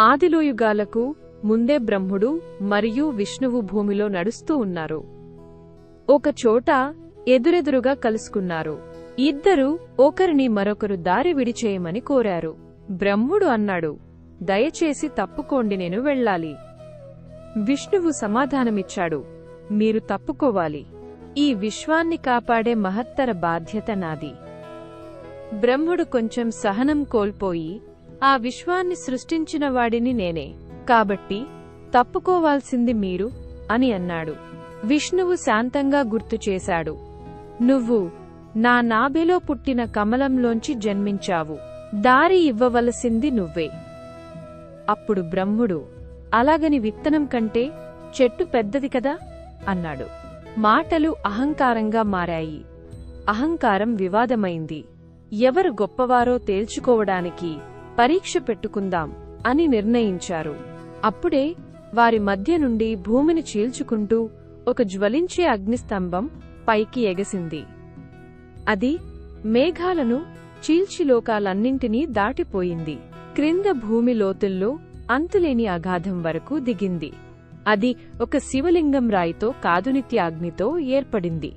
ఆదిలోయుగాలకు ముందే బ్రహ్ముడు మరియు విష్ణువు భూమిలో నడుస్తూ ఉన్నారు. ఒకచోట ఎదురెదురుగా కలుసుకున్నారు. ఇద్దరు ఒకరిని మరొకరు దారి విడిచేయమని కోరారు. బ్రహ్ముడు అన్నాడు దయచేసి తప్పుకోండి నేను వెళ్ళాలి. విష్ణువు సమాధానమిచ్చాడు మీరు తప్పుకోవాలి. ఈ విశ్వాన్ని కాపాడే మహత్తర బాధ్యత నాది. బ్రహ్ముడు కొంచెం సహనం కోల్పోయి ఆ విశ్వాన్ని సృష్టించిన వాడిని నేనే. కాబట్టి తప్పుకోవాల్సింది మీరు అని అన్నాడు. విష్ణువు శాంతంగా గుర్తు చేశాడు. నువ్వు నా నాభిలో పుట్టిన కమలంలోంచి జన్మించావు. దారి ఇవ్వవలసింది నువ్వే. అప్పుడు బ్రహ్ముడు అలాగని విత్తనం కంటే చెట్టు పెద్దది కదా అన్నాడు. మాటలు అహంకారంగా మారాయి. అహంకారం వివాదమైంది. ఎవరు గొప్పవారో తేల్చుకోవడానికి పరీక్ష పెట్టుకుందాం అని నిర్ణయించారు. అప్పుడే వారి మధ్య నుండి భూమిని చీల్చుకుంటూ ఒక జ్వలించే అగ్నిస్తంభం పైకి ఎగసింది. అది మేఘాలను చీల్చిలోకాలన్నింటినీ దాటిపోయింది. క్రింద భూమి లోతుల్లో అంతులేని అగాధం వరకు దిగింది. అది ఒక శివలింగం రాయితో కాదునిత్య అగ్నితో ఏర్పడింది.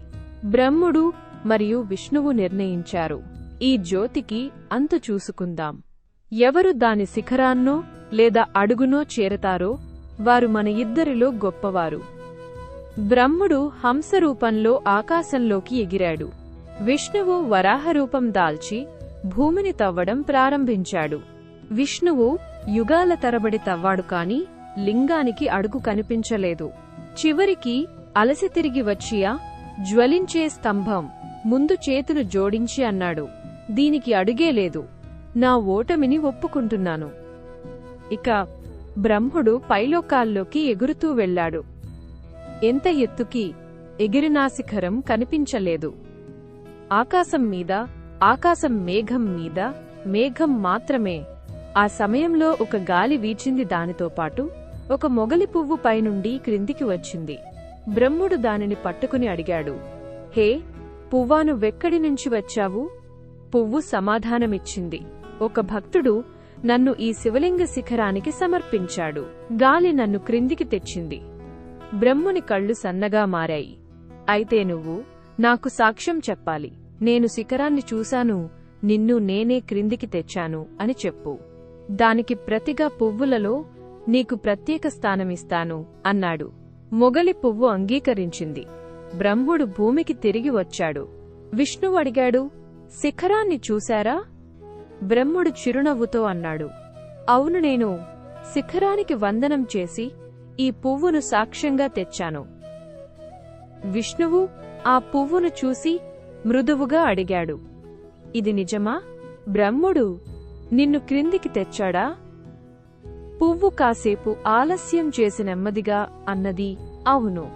బ్రహ్ముడు మరియు విష్ణువు నిర్ణయించారు. ఈ జ్యోతికి అంతు చూసుకుందాం. ఎవరు దాని శిఖరాన్నో లేదా అడుగునో చేరతారో వారు మన ఇద్దరిలో గొప్పవారు. బ్రహ్ముడు హంసరూపంలో ఆకాశంలోకి ఎగిరాడు. విష్ణువు వరాహరూపం దాల్చి భూమిని తవ్వడం ప్రారంభించాడు. విష్ణువు యుగాల తరబడి తవ్వాడు కాని లింగానికి అడుగు కనిపించలేదు. చివరికి అలసి తిరిగి వచ్చియా జ్వలించే స్తంభం ముందు చేతులు జోడించి అన్నాడు. దీనికి అడుగే లేదు. నా ఓటమిని ఒప్పుకుంటున్నాను. ఇక బ్రహ్ముడు పైలోకాల్లోకి ఎగురుతూ వెళ్ళాడు ఎంత ఎత్తుకి ఎగిరినాశిఖరం కనిపించలేదు. ఆకాశం మీద ఆకాశం మేఘం మీద మేఘం మాత్రమే ఆ సమయంలో ఒక గాలి వీచింది దానితో పాటు ఒక మొగలి పువ్వు పైనుండి క్రిందికి వచ్చింది. బ్రహ్ముడు దానిని పట్టుకుని అడిగాడు హే పువ్వాను వెక్కడి నుంచి వచ్చావు? పువ్వు సమాధానమిచ్చింది. ఒక భక్తుడు నన్ను ఈ శివలింగ శిఖరానికి సమర్పించాడు. గాలి నన్ను క్రిందికి తెచ్చింది. బ్రహ్ముని కళ్ళు సన్నగా మారాయి. అయితే నువ్వు నాకు సాక్ష్యం చెప్పాలి. నేను శిఖరాన్ని చూశాను. నిన్ను నేనే క్రిందికి తెచ్చాను అని చెప్పు. దానికి ప్రతిగా పువ్వులలో నీకు ప్రత్యేక స్థానమిస్తాను అన్నాడు. మొగలి పువ్వు అంగీకరించింది. బ్రహ్ముడు భూమికి తిరిగి వచ్చాడు. విష్ణువు అడిగాడు శిఖరాన్ని చూశారా? బ్రహ్ముడు చిరునవ్వుతో అన్నాడు అవును నేను శిఖరానికి వందనం చేసి ఈ పువ్వును సాక్ష్యంగా తెచ్చాను. విష్ణువు ఆ పువ్వును చూసి మృదువుగా అడిగాడు ఇది నిజమా? బ్రహ్ముడు నిన్ను క్రిందికి తెచ్చాడా? పువ్వు కాసేపు ఆలస్యం చేసి నెమ్మదిగా అన్నది అవును.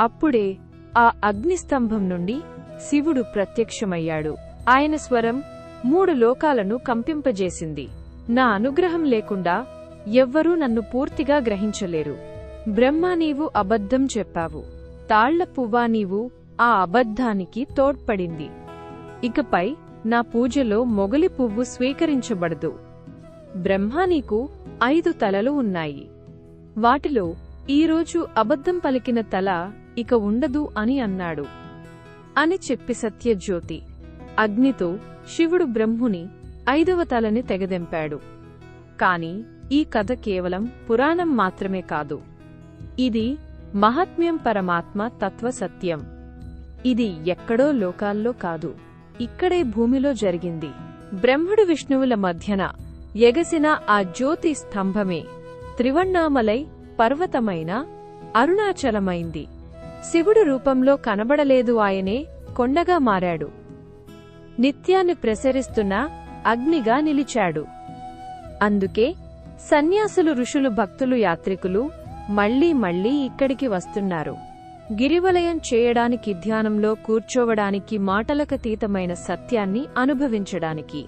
అప్పుడే ఆ అగ్నిస్తంభం నుండి శివుడు ప్రత్యక్షమయ్యాడు. ఆయన స్వరం మూడు లోకాలను కంపింపజేసింది. నా అనుగ్రహం లేకుండా ఎవ్వరూ నన్ను పూర్తిగా గ్రహించలేరు. బ్రహ్మ నీవు అబద్ధం చెప్పావు. తాళ్ళ పువ్వా నీవు ఆ అబద్ధానికి తోడ్పడింది. ఇకపై నా పూజలో మొగలి పువ్వు స్వీకరించబడదు. బ్రహ్మ నీకు ఐదు తలలు ఉన్నాయి. వాటిలో ఈరోజు అబద్ధం పలికిన తల ఇక ఉండదు అని అన్నాడు. అని చెప్పి సత్యజ్యోతి. అగ్నితో శివుడు బ్రహ్ముని ఐదవ తలని తెగదెంపాడు. కాని ఈ కథ కేవలం పురాణం మాత్రమే కాదు. ఇది మహాత్మ్యం పరమాత్మ తత్వ సత్యం. ఇది ఎక్కడో లోకాల్లో కాదు ఇక్కడే భూమిలో జరిగింది. బ్రహ్ముడు విష్ణువుల మధ్యన ఎగసిన ఆ జ్యోతి స్తంభమే త్రివణ్ణామలై పర్వతమైన అరుణాచలమైంది. శివుడు రూపంలో కనబడలేదు ఆయనే కొండగా మారాడు. నిత్యాన్ని ప్రసరిస్తున్న అగ్నిగా నిలిచాడు. అందుకే సన్యాసులు ఋషులు భక్తులు యాత్రికులు మళ్ళీ మళ్ళీ ఇక్కడికి వస్తున్నారు. గిరివలయం చేయడానికి ధ్యానంలో కూర్చోవడానికి మాటలకతీతమైన సత్యాన్ని అనుభవించడానికి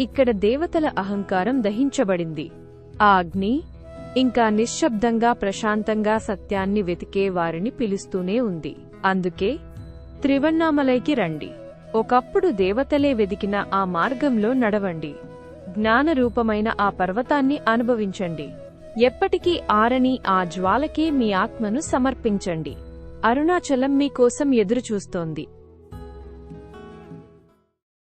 ఇక్కడ దేవతల అహంకారం దహించబడింది. ఆ అగ్ని ఇంకా నిశ్శబ్దంగా ప్రశాంతంగా సత్యాన్ని వెతికే వారిని పిలుస్తూనే ఉంది. అందుకే త్రివన్నామలైకి రండి. ఒకప్పుడు దేవతలే వెదికిన ఆ మార్గంలో నడవండి. జ్ఞానరూపమైన ఆ పర్వతాన్ని అనుభవించండి. ఎప్పటికీ ఆరని ఆ జ్వాలకే మీ ఆత్మను సమర్పించండి. అరుణాచలం మీకోసం ఎదురుచూస్తోంది.